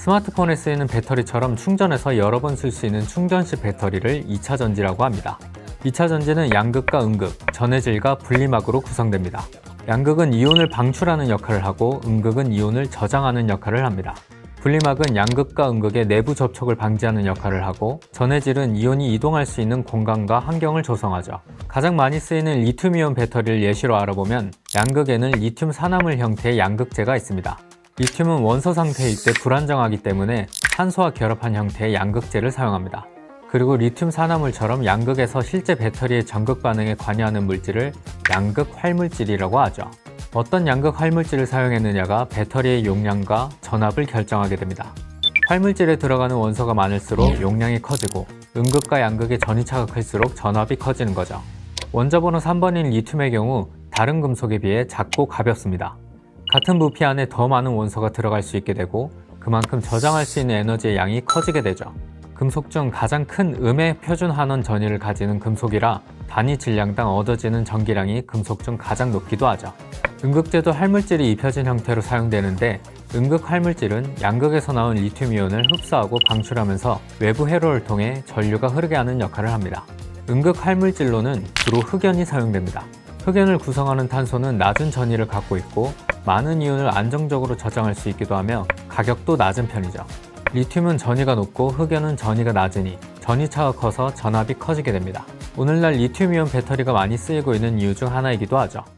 스마트폰에 쓰이는 배터리처럼 충전해서 여러 번 쓸 수 있는 충전식 배터리를 2차 전지라고 합니다. 2차 전지는 양극과 음극, 전해질과 분리막으로 구성됩니다. 양극은 이온을 방출하는 역할을 하고 음극은 이온을 저장하는 역할을 합니다. 분리막은 양극과 음극의 내부 접촉을 방지하는 역할을 하고 전해질은 이온이 이동할 수 있는 공간과 환경을 조성하죠. 가장 많이 쓰이는 리튬이온 배터리를 예시로 알아보면 양극에는 리튬 산화물 형태의 양극재가 있습니다. 리튬은 원소 상태일 때 불안정하기 때문에 산소와 결합한 형태의 양극재를 사용합니다. 그리고 리튬 산화물처럼 양극에서 실제 배터리의 전극 반응에 관여하는 물질을 양극 활물질이라고 하죠. 어떤 양극 활물질을 사용했느냐가 배터리의 용량과 전압을 결정하게 됩니다. 활물질에 들어가는 원소가 많을수록 용량이 커지고 음극과 양극의 전이차가 클수록 전압이 커지는 거죠. 원자 번호 3번인 리튬의 경우 다른 금속에 비해 작고 가볍습니다. 같은 부피 안에 더 많은 원소가 들어갈 수 있게 되고 그만큼 저장할 수 있는 에너지의 양이 커지게 되죠. 금속 중 가장 큰 음의 표준 환원 전위를 가지는 금속이라 단위 질량당 얻어지는 전기량이 금속 중 가장 높기도 하죠. 음극재도 활물질이 입혀진 형태로 사용되는데 음극 활물질은 양극에서 나온 리튬이온을 흡수하고 방출하면서 외부 회로를 통해 전류가 흐르게 하는 역할을 합니다. 음극 활물질로는 주로 흑연이 사용됩니다. 흑연을 구성하는 탄소는 낮은 전위를 갖고 있고 많은 이온을 안정적으로 저장할 수 있기도 하며 가격도 낮은 편이죠. 리튬은 전위가 높고 흑연은 전위가 낮으니 전위차가 커서 전압이 커지게 됩니다. 오늘날 리튬이온 배터리가 많이 쓰이고 있는 이유 중 하나이기도 하죠.